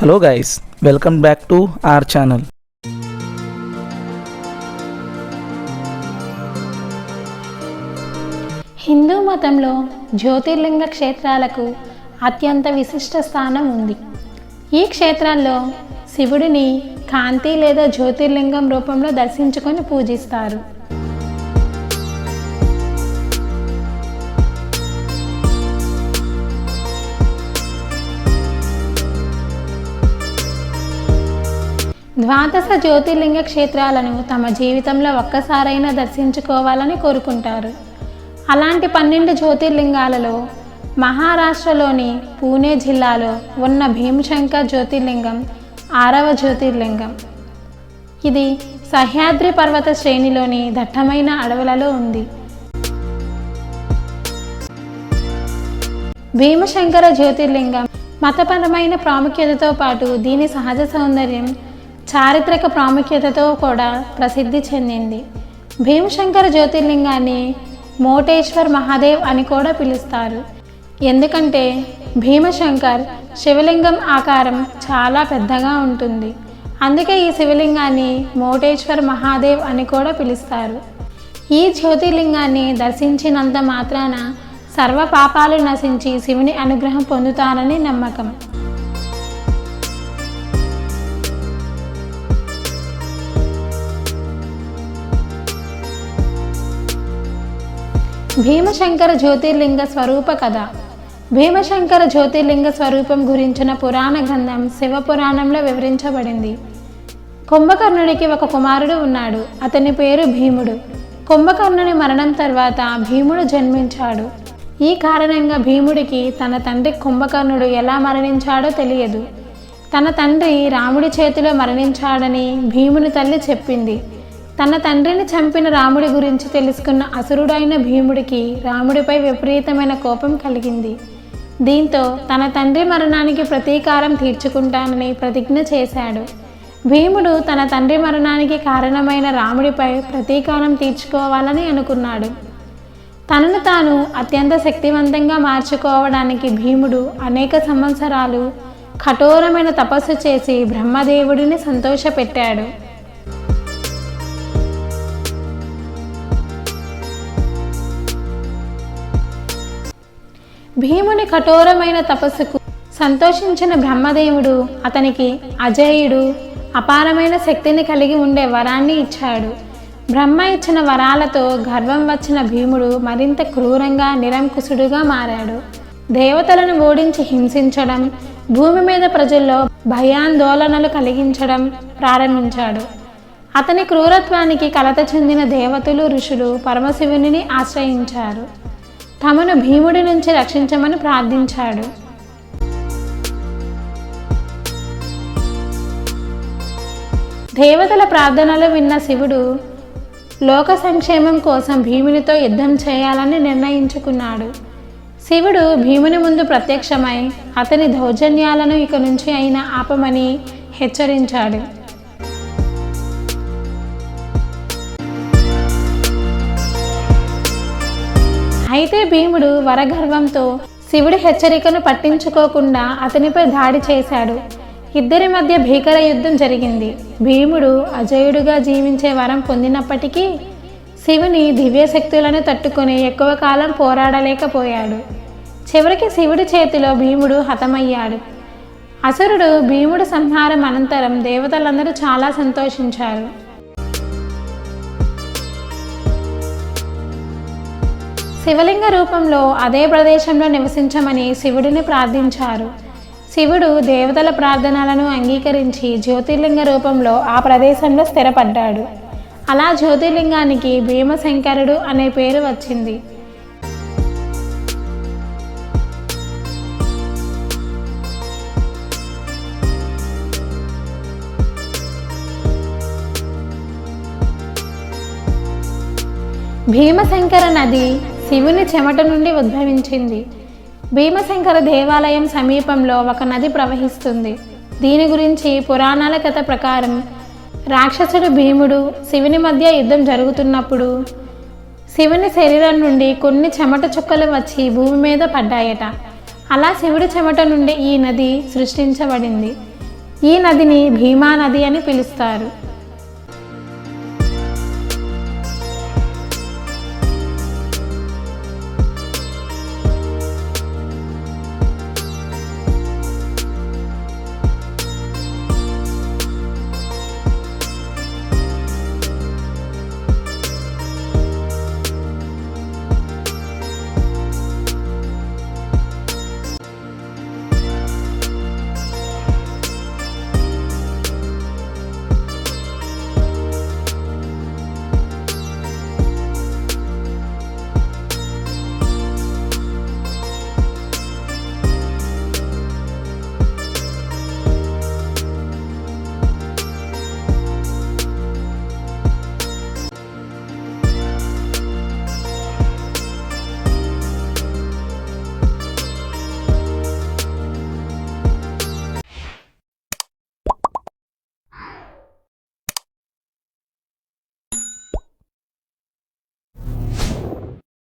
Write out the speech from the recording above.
Hello guys welcome back to our channel Hindu మతంలో జ్యోతిర్లింగ క్షేత్రాలకు అత్యంత విశిష్ట స్థానం ఉంది. ఈ క్షేత్రాల్లో శివుడిని కాంతి లేదా జ్యోతిర్లింగం రూపంలో దర్శించుకొని పూజిస్తారు. ద్వాదశ జ్యోతిర్లింగ క్షేత్రాలను తమ జీవితంలో ఒక్కసారైనా దర్శించుకోవాలని కోరుకుంటారు. అలాంటి పన్నెండు జ్యోతిర్లింగాలలో మహారాష్ట్రలోని పూణే జిల్లాలో ఉన్న భీమశంకర్ జ్యోతిర్లింగం ఆరవ జ్యోతిర్లింగం. ఇది సహ్యాద్రి పర్వత శ్రేణిలోని దట్టమైన అడవులలో ఉంది. భీమశంకర జ్యోతిర్లింగం మతపరమైన ప్రాముఖ్యతతో పాటు దీని సహజ సౌందర్యం చారిత్రక ప్రాముఖ్యతతో కూడా ప్రసిద్ధి చెందింది. భీమశంకర జ్యోతిర్లింగాన్ని మోటేశ్వర్ మహాదేవ్ అని కూడా పిలుస్తారు. ఎందుకంటే భీమశంకర్ శివలింగం ఆకారం చాలా పెద్దగా ఉంటుంది. అందుకే ఈ శివలింగాన్ని మోటేశ్వర్ మహాదేవ్ అని కూడా పిలుస్తారు. ఈ జ్యోతిర్లింగాన్ని దర్శించినంత మాత్రాన సర్వ పాపాలు నశించి శివుని అనుగ్రహం పొందుతారని నమ్మకం. భీమశంకర జ్యోతిర్లింగ స్వరూప కథ. భీమశంకర జ్యోతిర్లింగ స్వరూపం గురించిన పురాణ గ్రంథం శివపురాణంలో వివరించబడింది. కుంభకర్ణుడికి ఒక కుమారుడు ఉన్నాడు. అతని పేరు భీముడు. కుంభకర్ణుని మరణం తర్వాత భీముడు జన్మించాడు. ఈ కారణంగా భీముడికి తన తండ్రి కుంభకర్ణుడు ఎలా మరణించాడో తెలియదు. తన తండ్రి రాముడి చేతిలో మరణించాడని భీముని తల్లి చెప్పింది. తన తండ్రిని చంపిన రాముడి గురించి తెలుసుకున్న అసురుడైన భీముడికి రాముడిపై విపరీతమైన కోపం కలిగింది. దీంతో తన తండ్రి మరణానికి ప్రతీకారం తీర్చుకుంటానని ప్రతిజ్ఞ చేశాడు. భీముడు తన తండ్రి మరణానికి కారణమైన రాముడిపై ప్రతీకారం తీర్చుకోవాలని అనుకున్నాడు. తనను తాను అత్యంత శక్తివంతంగా మార్చుకోవడానికి భీముడు అనేక సంవత్సరాలు కఠోరమైన తపస్సు చేసి బ్రహ్మదేవుడిని సంతోషపెట్టాడు. భీముని కఠోరమైన తపస్సుకు సంతోషించిన బ్రహ్మదేవుడు అతనికి అజేయుడు అపారమైన శక్తిని కలిగి ఉండే వరాన్ని ఇచ్చాడు. బ్రహ్మ ఇచ్చిన వరాలతో గర్వం వచ్చిన భీముడు మరింత క్రూరంగా నిరంకుశుడుగా మారాడు. దేవతలను ఓడించి హింసించడం భూమి మీద ప్రజల్లో భయాందోళనలు కలిగించడం ప్రారంభించాడు. అతని క్రూరత్వానికి కలత చెందిన దేవతలు ఋషులు పరమశివుని ఆశ్రయించారు. తమను భీముడి నుంచి రక్షించమని ప్రార్థించాడు. దేవతల ప్రార్థనలు విన్న శివుడు లోక సంక్షేమం కోసం భీమునితో యుద్ధం చేయాలని నిర్ణయించుకున్నాడు. శివుడు భీముని ముందు ప్రత్యక్షమై అతని దౌర్జన్యాలను ఇక నుంచి అయినా ఆపమని హెచ్చరించాడు. అయితే భీముడు వరగర్వంతో శివుడి హెచ్చరికను పట్టించుకోకుండా అతనిపై దాడి చేశాడు. ఇద్దరి మధ్య భీకర యుద్ధం జరిగింది. భీముడు అజయుడుగా జీవించే వరం పొందినప్పటికీ శివుని దివ్యశక్తులను తట్టుకొని ఎక్కువ కాలం పోరాడలేకపోయాడు. చివరికి శివుడి చేతిలో భీముడు హతమయ్యాడు. అసురుడు భీముడు సంహారం అనంతరం దేవతలందరూ చాలా సంతోషించారు. శివలింగ రూపంలో అదే ప్రదేశంలో నివసించమని శివుడిని ప్రార్థించారు. శివుడు దేవతల ప్రార్థనలను అంగీకరించి జ్యోతిర్లింగ రూపంలో ఆ ప్రదేశంలో స్థిరపడ్డాడు. అలా జ్యోతిర్లింగానికి భీమశంకరుడు అనే పేరు వచ్చింది. భీమశంకర నది శివుని చెమట నుండి ఉద్భవించింది. భీమశంకర దేవాలయం సమీపంలో ఒక నది ప్రవహిస్తుంది. దీని గురించి పురాణాల కథ ప్రకారం రాక్షసుడు భీముడు శివుని మధ్య యుద్ధం జరుగుతున్నప్పుడు శివుని శరీరం నుండి కొన్ని చెమట చుక్కలు వచ్చి భూమి మీద పడ్డాయట. అలా శివుడి చెమట నుండి ఈ నది సృష్టించబడింది. ఈ నదిని భీమా నది అని పిలుస్తారు.